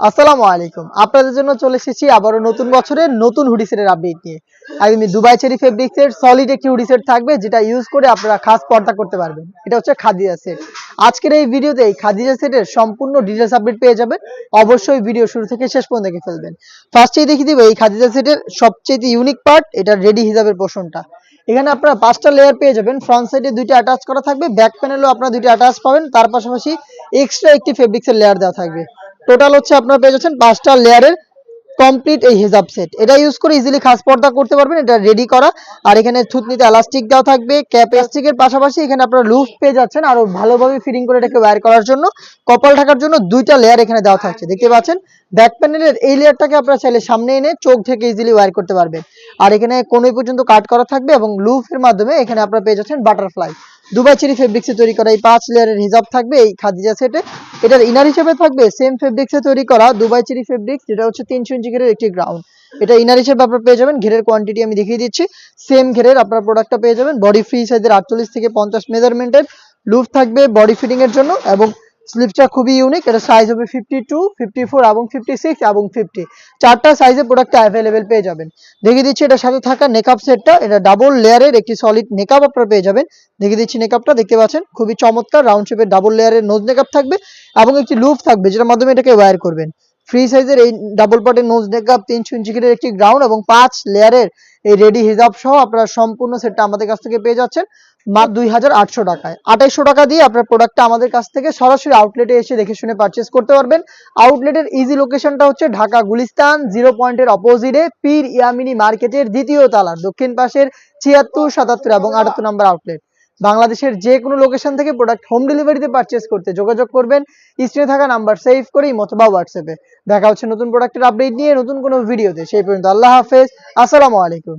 আসসালামু আলাইকুম। আপনাদের জন্য চলে এসেছি আবারও নতুন বছরের নতুন হুডি সেটের আপডেট নিয়ে। একদমই দুবাই চেরি ফেব্রিক্সের সলিড একটি হুডি সেট থাকবে যেটা ইউজ করে আপনারা খাস পর্দা করতে পারবেন। এটা হচ্ছে খাদিজা সেট আজকের এই ভিডিওতে এই খাদিজা সেটের সম্পূর্ণ ডিটেলস আপডেট পেয়ে যাবেন। অবশ্যই ভিডিও শুরু থেকে শেষ পর্যন্ত দেখে ফেলবেন। ফার্স্টেই দেখিয়ে দিব এই খাদিজা সেটের সবচেয়ে ইউনিক পার্ট এটা রেডি হিসাবের পোর্শনটা এখানে আপনারা পাঁচটা লেয়ার পেয়ে যাবেন। ফ্রন্ট সাইডে দুইটা অ্যাটাচ করা থাকবে ব্যাক প্যানেলও আপনারা দুইটা অ্যাটাচ পাবেন। তার পাশাপাশি এক্সট্রা একটি ফেব্রিক্সের লেয়ার দেওয়া থাকবে। টোটাল হচ্ছে আপনারা পেয়ে যাচ্ছেন পাঁচটা লেয়ারের কমপ্লিট এই হিজাব সেট এটা ইউজ করে ইজিলি খাস পর্দা করতে পারবেন, এটা রেডি করা। আর এখানে থুতনিতে এলাস্টিক দেওয়া থাকবে ক্যাপ এলাস্টিকের পাশাপাশি এখানে আপনারা লুজ পেয়ে যাচ্ছেন আরও ভালোভাবে ফিটিং করে এটাকে ওয়্যার করার জন্য। কপাল ঢাকার জন্য দুইটা লেয়ার এখানে দেওয়া থাকছে, দেখতে পাচ্ছেন? ব্যাক প্যানেলের এই লেয়ারটাকে আপনারা চাইলে সামনে এনে চোখ থেকে ইজিলি ওয়্যার করতে পারবেন। আর এখানে কোনোই পর্যন্ত কাট করা থাকবে এবং লুফের মাধ্যমে এখানে আপনারা পেয়ে যাচ্ছেন বাটারফ্লাই দুবাই চেরি ফেব্রিক্সে তৈরি করা এই পাঁচ লেয়ারের হিজাব থাকবে, এই খাদিজা সেটে এটার ইনার হিসেবে থাকবে সেম ফেব্রিক্সে তৈরি করা দুবাই চেরি ফেব্রিক্স যেটা হচ্ছে তিনশো ইঞ্চি ঘেরের একটি গ্রাউন্ড এটা ইনার হিসেবে আপনার পেয়ে যাবেন, ঘেরের কোয়ান্টিটি আমি দেখিয়ে দিচ্ছি। সেম ঘেরের আপনার প্রোডাক্টটা পেয়ে যাবেন বডি ফ্রি সাইজের আটচল্লিশ থেকে পঞ্চাশ মেজারমেন্টের লুফ থাকবে বডি ফিটিংয়ের জন্য এবং স্লিপটা খুবই ইউনিক এটা সাইজ হবে ফিফটি টু ফিফটি ফোর এবং ফিফটি সিক্স এবং ফিফটি চারটা সাইজে প্রোডাক্টটা অ্যাভেলেবেল পেয়ে যাবেন। দেখিয়ে দিচ্ছি এটার সাথে থাকা নেকআপ সেটটা এটা ডাবল লেয়ারের একটি সলিড নেকআপ আপনারা পেয়ে যাবেন। দেখিয়ে দিচ্ছি নেকআপটা দেখতে পাচ্ছেন? খুবই চমৎকার রাউন্ড শেপের ডাবল লেয়ারের নোজ নেকআপ থাকবে এবং একটি লুপ থাকবে যেটার মাধ্যমে এটাকে ওয়্যার করবেন। ফ্রি সাইজের এই ডাবল পার্টের নোজ নেকআপ তিনশো ইঞ্চি ঘিরের একটি গ্রাউন্ড এবং পাঁচ লেয়ারের এই রেডি হিজাব সহ আপনারা সম্পূর্ণ সেটটা আমাদের কাছ থেকে পেয়ে যাচ্ছেন। মাত্র দুই হাজার আটশো টাকায়। আঠাইশশো টাকা দিয়ে আপনার প্রোডাক্টটা আমাদের কাছ থেকে সরাসরি আউটলেটে এসে দেখে শুনে পারচেস করতে পারবেন। আউটলেটের ইজি লোকেশনটা হচ্ছে ঢাকা গুলিস্তান জিরো পয়েন্টের অপোজিটে পীর ইয়ামিনি মার্কেটের দ্বিতীয় তালার দক্ষিণ পাশের ছিয়াত্তর, সাতাত্তর এবং আটাত্তর নম্বর আউটলেট বাংলাদেশের যে কোনো লোকেশন থেকে প্রোডাক্ট হোম ডেলিভারিতে পারচেস করতে যোগাযোগ করবেন। স্ক্রিনে থাকা নাম্বার সেভ করেই অথবা হোয়াটসঅ্যাপে দেখা হচ্ছে নতুন প্রোডাক্টের আপডেট নিয়ে নতুন কোনো ভিডিওতে সেই পর্যন্ত আল্লাহ হাফেজ। আসসালামু আলাইকুম।